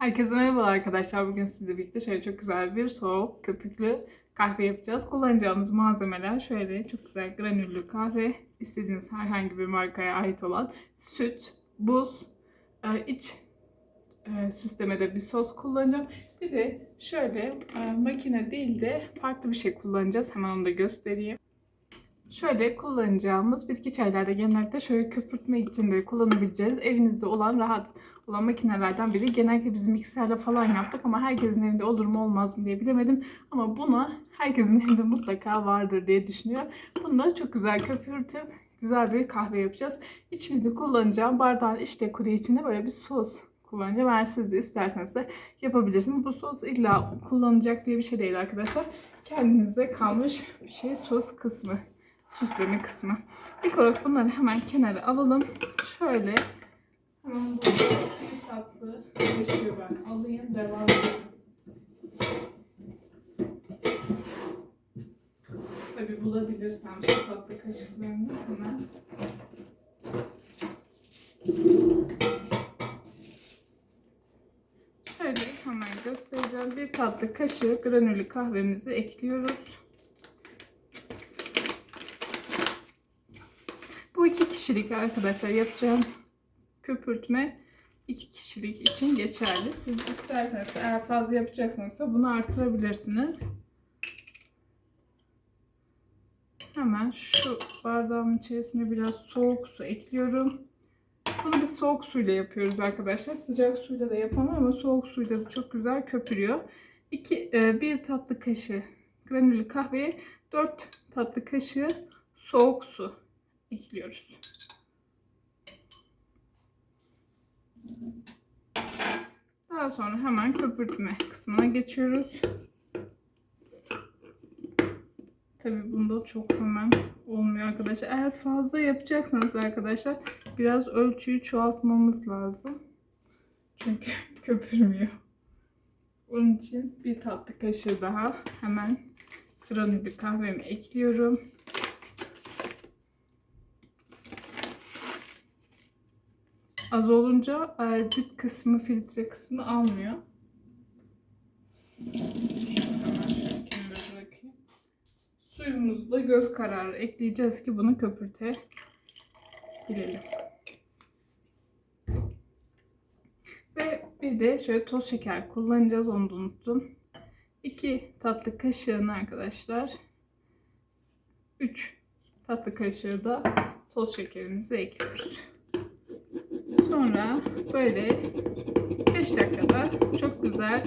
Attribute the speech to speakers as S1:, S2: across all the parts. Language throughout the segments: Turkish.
S1: Herkese merhaba arkadaşlar. Bugün sizle birlikte şöyle çok güzel bir soğuk köpüklü kahve yapacağız. Kullanacağımız malzemeler şöyle çok güzel granüllü kahve, istediğiniz herhangi bir markaya ait olan süt, buz, e, iç e, süslemede bir sos kullanacağım. Bir de şöyle e, makine değil de farklı bir şey kullanacağız. Hemen onu da göstereyim. Şöyle kullanacağımız bitki çaylarda genellikle şöyle köpürtme için de kullanabileceğiz. Evinizde olan rahat olan makinelerden biri. Genellikle biz mikserle falan yaptık ama herkesin evinde olur mu olmaz mı diye bilemedim. Ama bunu herkesin evinde mutlaka vardır diye düşünüyorum. Bunu da çok güzel köpürtüp güzel bir kahve yapacağız. İçini de kullanacağım bardağın iç dekoru içinde böyle bir sos kullanacağım. Eğer siz de isterseniz de yapabilirsiniz. Bu sos illa kullanacak diye bir şey değil arkadaşlar. Kendinize kalmış bir şey sos kısmı süsleme kısmı. İlk olarak bunları hemen kenara alalım. Şöyle hemen burada bir tatlı kaşığı ben alayım. Devam edelim. Tabi bulabilirsem şu tatlı kaşıklarını hemen. Şöyle hemen göstereceğim. Bir tatlı kaşığı granüllü kahvemizi ekliyoruz. Bu iki kişilik arkadaşlar yapacağım köpürtme iki kişilik için geçerli. Siz isterseniz eğer fazla yapacaksanız bunu artırabilirsiniz. Hemen şu bardağımın içerisine biraz soğuk su ekliyorum. Bunu biz soğuk suyla yapıyoruz arkadaşlar. Sıcak suyla da yapamam ama soğuk suyla da çok güzel köpürüyor. 2 bir tatlı kaşığı granüllü kahveye 4 tatlı kaşığı soğuk su ekliyoruz. Daha sonra hemen köpürtme kısmına geçiyoruz. Tabii bunda çok hemen olmuyor arkadaşlar. Eğer fazla yapacaksanız arkadaşlar biraz ölçüyü çoğaltmamız lazım. Çünkü köpürmüyor. Onun için bir tatlı kaşığı daha hemen granüllü kahvemi ekliyorum. Az olunca dip kısmı, filtre kısmı almıyor. Suyumuzu da göz kararı ekleyeceğiz ki bunu köpürtebilelim. Ve bir de şöyle toz şeker kullanacağız. Onu da unuttum. 2 tatlı kaşığını arkadaşlar 3 tatlı kaşığı da toz şekerimizi ekliyoruz. Sonra böyle 5 dakikada çok güzel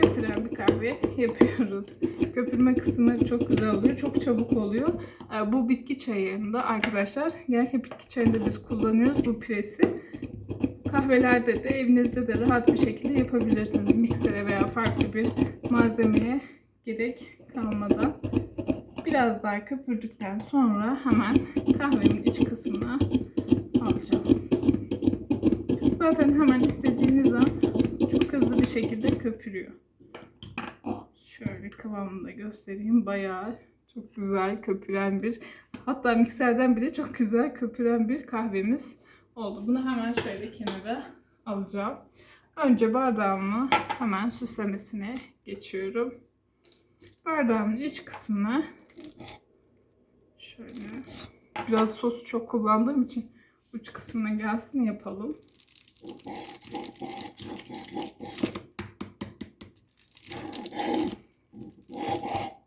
S1: köpüren bir kahve yapıyoruz. Köpürme kısmı çok güzel oluyor. Çok çabuk oluyor. Ee, Bu bitki çayında arkadaşlar genellikle bitki çayında biz kullanıyoruz bu presi. Kahvelerde de evinizde de rahat bir şekilde yapabilirsiniz. Miksere veya farklı bir malzemeye gerek kalmadan. Biraz daha köpürdükten sonra hemen kahvenin iç kısmına alacağım. Zaten hemen istediğiniz an çok hızlı bir şekilde köpürüyor. Şöyle kıvamını da göstereyim. Bayağı çok güzel köpüren bir hatta mikserden bile çok güzel köpüren bir kahvemiz oldu. Bunu hemen şöyle kenara alacağım. Önce bardağımı hemen süslemesine geçiyorum. Bardağımın iç kısmına şöyle biraz sos çok kullandığım için uç kısmına gelsin yapalım.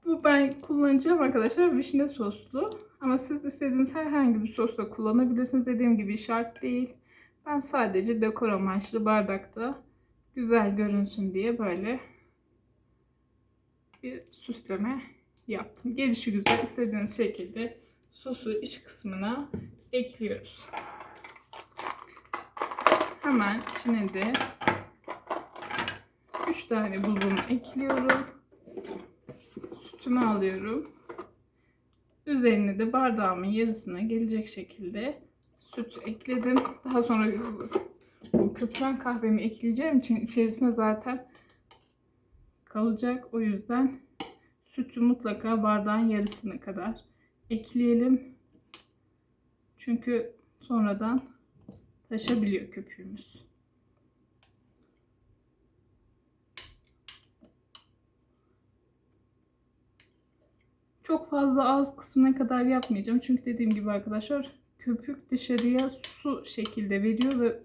S1: Bu ben kullanacağım arkadaşlar vişne soslu. Ama siz istediğiniz herhangi bir sosla kullanabilirsiniz. Dediğim gibi şart değil. Ben sadece dekor amaçlı bardakta güzel görünsün diye böyle bir süsleme yaptım. Gelişi güzel istediğiniz şekilde sosu iç kısmına ekliyoruz. Hemen içine de 3 tane buzumu ekliyorum. Sütümü alıyorum. Üzerine de bardağımın yarısına gelecek şekilde süt ekledim. Daha sonra bu köpüren kahvemi ekleyeceğim için içerisine zaten kalacak. O yüzden sütü mutlaka bardağın yarısına kadar ekleyelim. Çünkü sonradan taşabiliyor köpüğümüz. Çok fazla ağız kısmına kadar yapmayacağım. Çünkü dediğim gibi arkadaşlar köpük dışarıya su şekilde veriyor ve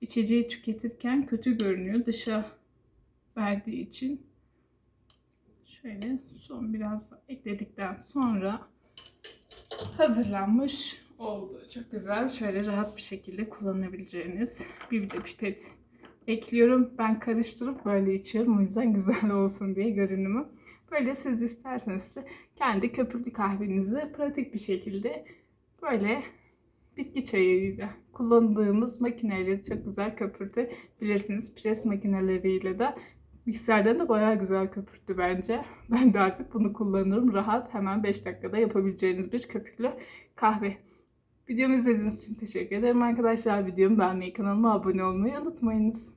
S1: içeceği tüketirken kötü görünüyor dışa verdiği için. Şöyle son biraz ekledikten sonra hazırlanmış oldu. Çok güzel. Şöyle rahat bir şekilde kullanabileceğiniz bir de pipet ekliyorum. Ben karıştırıp böyle içiyorum. O yüzden güzel olsun diye görünümü. Böyle siz isterseniz de kendi köpüklü kahvenizi pratik bir şekilde böyle bitki çayıyla kullandığımız makineyle çok güzel köpürtebilirsiniz. Pres makineleriyle de mikserden de bayağı güzel köpürttü bence. Ben de artık bunu kullanırım. Rahat hemen 5 dakikada yapabileceğiniz bir köpüklü kahve. Videomu izlediğiniz için teşekkür ederim arkadaşlar. Videomu beğenmeyi, kanalıma abone olmayı unutmayınız.